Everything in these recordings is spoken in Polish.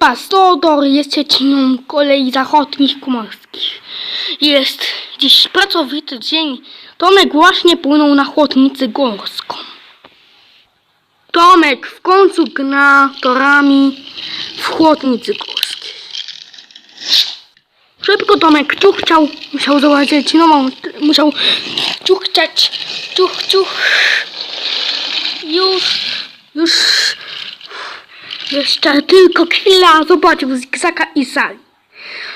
Wyspa Sodor jest trzeciną kolei zachodnich morskich. Jest dziś pracowity dzień. Tomek właśnie płynął na chłodnicę górską. Tomek w końcu gna torami w chłodnicy górskiej. Szybko Tomek ciuchciał, musiał zobaczyć nową, musiał ciuchciać, ciuch, ciuch. Już, już jeszcze tylko chwila zobaczył Zigzaka i Sali.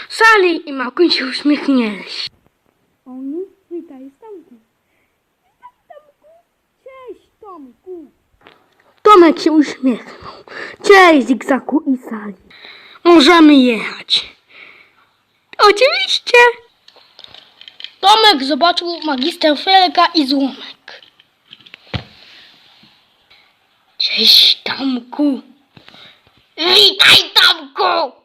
Sali i Małgoń się uśmiechnęli. Oni, witaj, Tomku. Witaj, Tomku. Cześć, Tomku. Tomek się uśmiechnął. Cześć Zigzaku i Sali. Możemy jechać. Oczywiście. Tomek zobaczył magister Felga i złomek. Cześć Tomku. Witaj Tomku.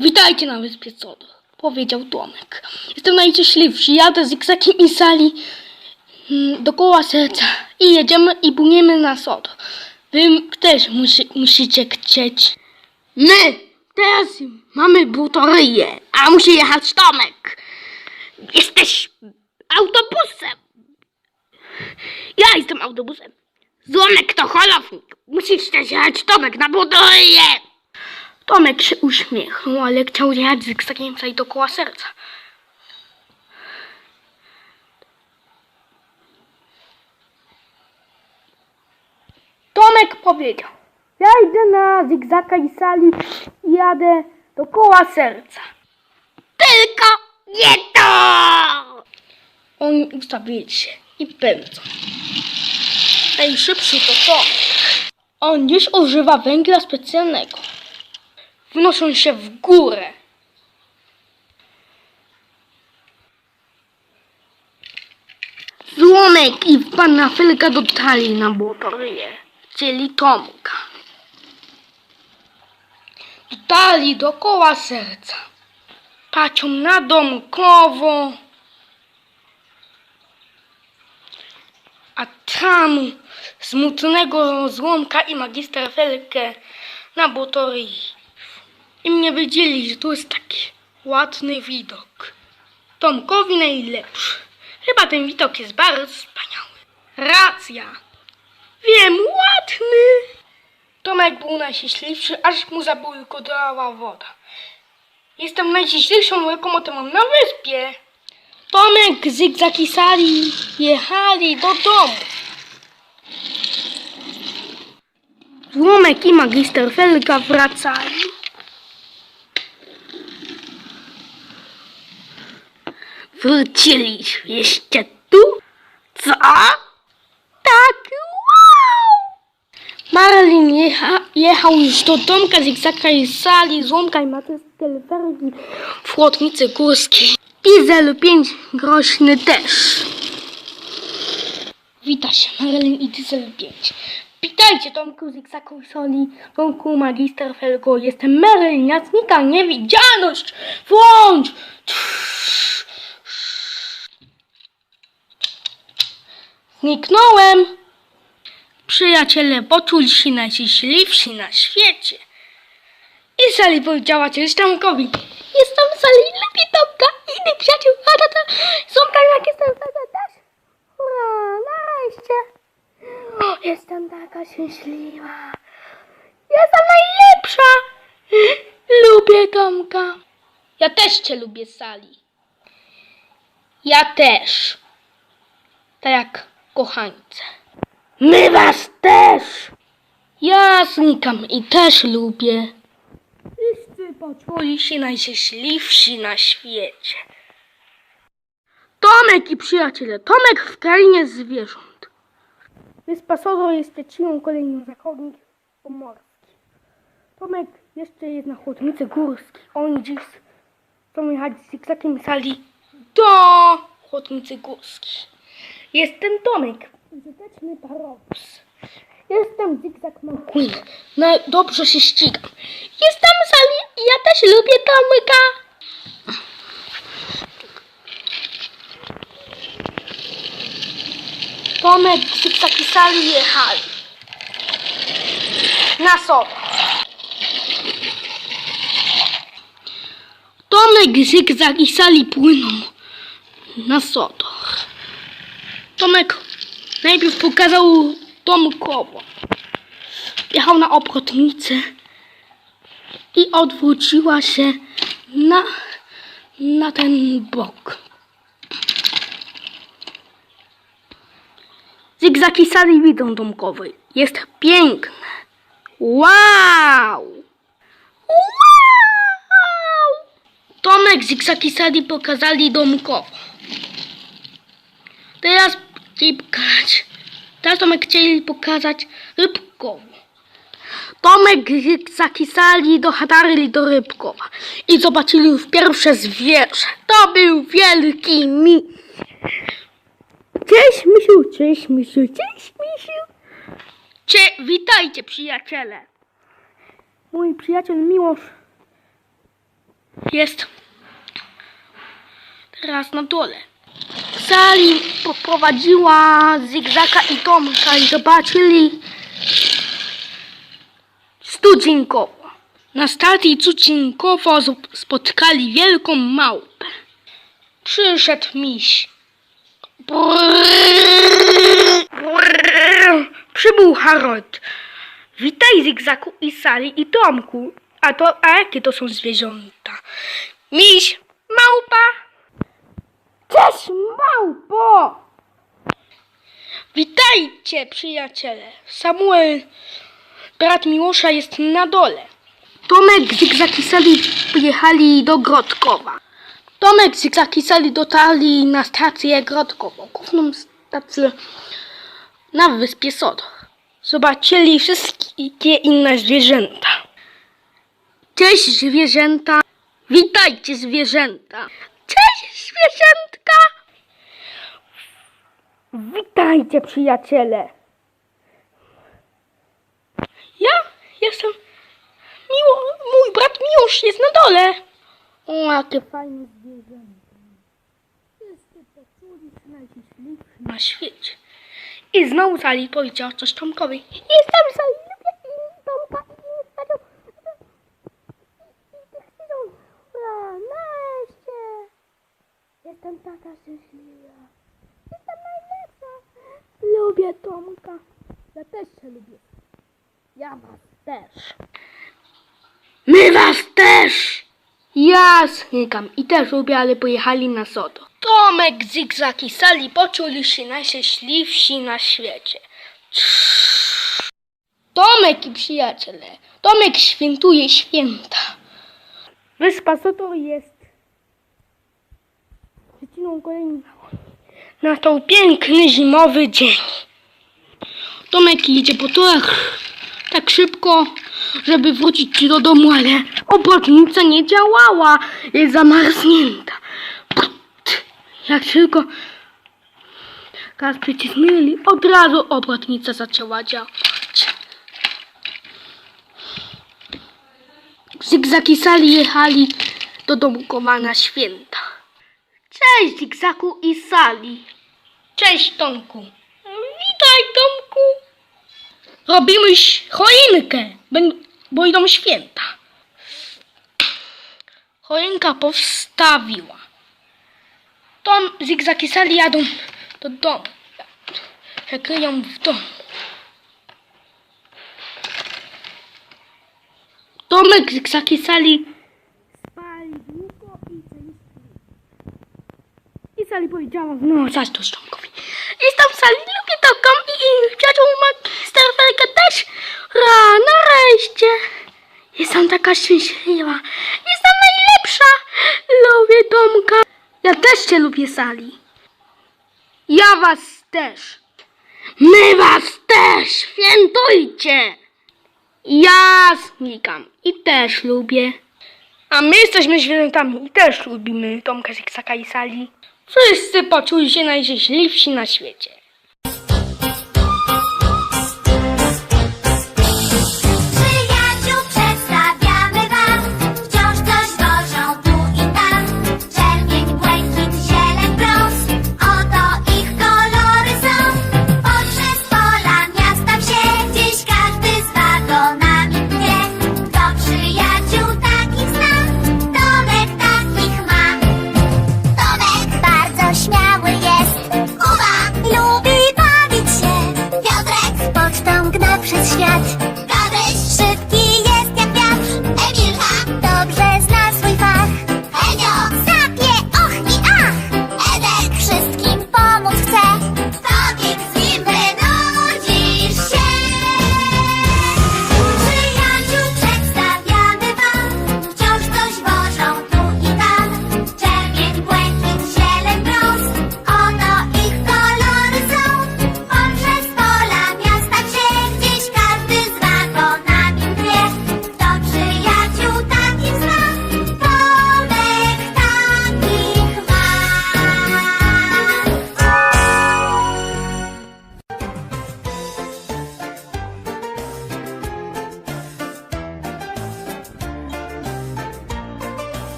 Witajcie na wyspie Sodor, powiedział Tomek. Jestem najszczęśliwszy. Jadę z Zigzakiem i Sali mm, dookoła serca i jedziemy i płyniemy na Sodor. Wy też musi, musicie chcieć. My teraz mamy butoryję, a musi jechać Tomek. Jesteś autobusem. Ja jestem autobusem. Złomek to holownik. Musisz też jechać Tomek na butoryję. Tomek się uśmiechnął, ale chciał jechać z zygzakiem i dookoła serca. Tomek powiedział, ja idę na zygzaka i sali i jadę dookoła serca. Tylko nie to! Oni ustawili się i pędzą. Najszybszy to Tomek. On dziś używa węgla specjalnego. Wnoszą się w górę. Złomek i panna Felka dotarli na butorię, czyli Tomka. Dotarli dookoła serca. Patrzą na domkowo. A tam smutnego złomka i magister Felkę na butorii. I nie wiedzieli, że tu jest taki ładny widok. Tomkowi najlepszy. Chyba ten widok jest bardzo wspaniały. Racja. Wiem, ładny. Tomek był najszczęśliwszy, aż mu zabłyskodała woda. Jestem najszczęśliwszą lokomotywą na wyspie. Tomek, Zygzak i Sali jechali do domu. Złomek i magister Felga wracali. Wróciliśmy jeszcze tu? Co? Tak, wow! Marilyn jecha, jechał już do Tomka, Zigzaka i Sali, Złomka i Matystel Fergi w Chłodnicy Górskiej. I Zel 5 groźny też. Wita się Marilyn i Diesel 5. Witajcie Tomku, Zigzaku i Soli, Tomku, Magister Felgo. Jestem Marilyn, jasnika, niewidzialność. Włącz! Zniknąłem. Przyjaciele poczuli się najszczęśliwsi na świecie. I Sali powiedziała coś Tomkowi. Jestem Sali, lubię Tomka, innych przyjaciół, a tata, Ząbka jak jestem tata też. Ura, nareszcie. O, jestem taka szczęśliwa. Jestem najlepsza. Lubię Tomka. Cię lubię, Sali. Ja też. Tak jak kochańce. My was też! Ja znikam i też lubię. Wszyscy poczuli się najszczęśliwsi na świecie. Tomek i przyjaciele. Tomek w krainie zwierząt. Wyspa Sodor jest trzecią kolejną zachodnich pomorskich. Tomek jeszcze jest na chłodnicy górskiej. Oni dziś chcą jechać z zigzakiem sali do chłodnicy górskiej. Jestem Tomek. Użyteczny parobus. Jestem Zigzag McQueen. No, dobrze się ścigam. Jestem Sally i ja też lubię Tomka. Tomek z zapisali jechali. Na sobą. Tomek, Zygzak i Sali płyną na sodach. Tomek najpierw pokazał Tomkowo. Jechał na obrotnicę i odwróciła się na, na ten bok. Zygzak i Sali widzą Tomkowy. Jest piękne. Wow! Wow! Tomek, Zygzak i Sali pokazali domkowo. Teraz chcieli pokazać. Teraz Tomek chcieli pokazać rybkowo. Tomek, Zygzak i Sali dotarli do Rybkowa i zobaczyli już pierwsze zwierzę. To był wielki mi. Cześć, misiu, cześć, misiu, cześć, misiu. Cie, witajcie, przyjaciele. Mój przyjaciel Miłosz jest teraz na dole. Sali poprowadziła Zygzaka i Tomka i zobaczyli Studzienkowo. Na stacji Cucinkowo spotkali wielką małpę. Przyszedł miś. Brrr, brrr. Przybył Harold. Witaj Zygzaku i Sali i Tomku. A to, a jakie to są zwierzęta? Miś, małpa. Cześć małpo. Witajcie przyjaciele. Samuel, brat Miłosza jest na dole. Tomek, Zygzak i Sali pojechali do Grodkowa. Tomek, Zygzak i Sali dotarli na stację Grodkową, główną stację na wyspie Sodor. Zobaczyli wszystkie inne zwierzęta. Cześć zwierzęta. Witajcie zwierzęta. Cześć zwierzętka. Witajcie przyjaciele. Ja jestem miło, mój brat Miłosz jest na dole. O, jakie fajne zwierzęta. Się najśliczniejsi na świecie. I znowu Sali powiedział coś Tomkowi. Jestem Sali, lubię i Tomka i nie spadzą. Nareszcie. Jestem taka szczęśliwa. Jestem najlepsza. Lubię Tomka. Ja też się lubię. Ja was też. My was też! Ja znikam i też lubię, ale pojechali na sodo. Tomek, Zygzak i Sali poczuli się najszczęśliwsi na świecie. Tomek i przyjaciele. Tomek świętuje święta. Wyspa Sotor jest przyczyną kolejną piękny zimowy dzień. Tomek jedzie po torach tak szybko, żeby wrócić do domu, ale obrotnica nie działała. Jest zamarznięta. Jak tylko gaz przycisnęli, od razu obrotnica zaczęła działać. Zygzak i Sali jechali do domkowa na święta. Cześć Zygzaku i Sali. Cześć Tomku. Witaj Tomku. Robimy choinkę, bo idą święta. Choinka powstawiła. Tom, Zygzak i Sali jadą do domu. Się kryją w domu. Tomek, Zygzak i Sali spali długo i często. I Sali powiedziała, no zaś to Tomkowi. Jestem Sali, lubię taką i, i przyjaciół magister Felka też. Ra, nareszcie. Jestem taka szczęśliwa. Jestem najlepsza. Lubię Tomka. Ja też cię lubię, Sali. Ja was też. My was też. Świętujcie. Ja znikam i też lubię. A my jesteśmy zwierzętami i też lubimy Tomka, Ziksaka i Sali. Wszyscy poczuli się najszczęśliwsi na świecie.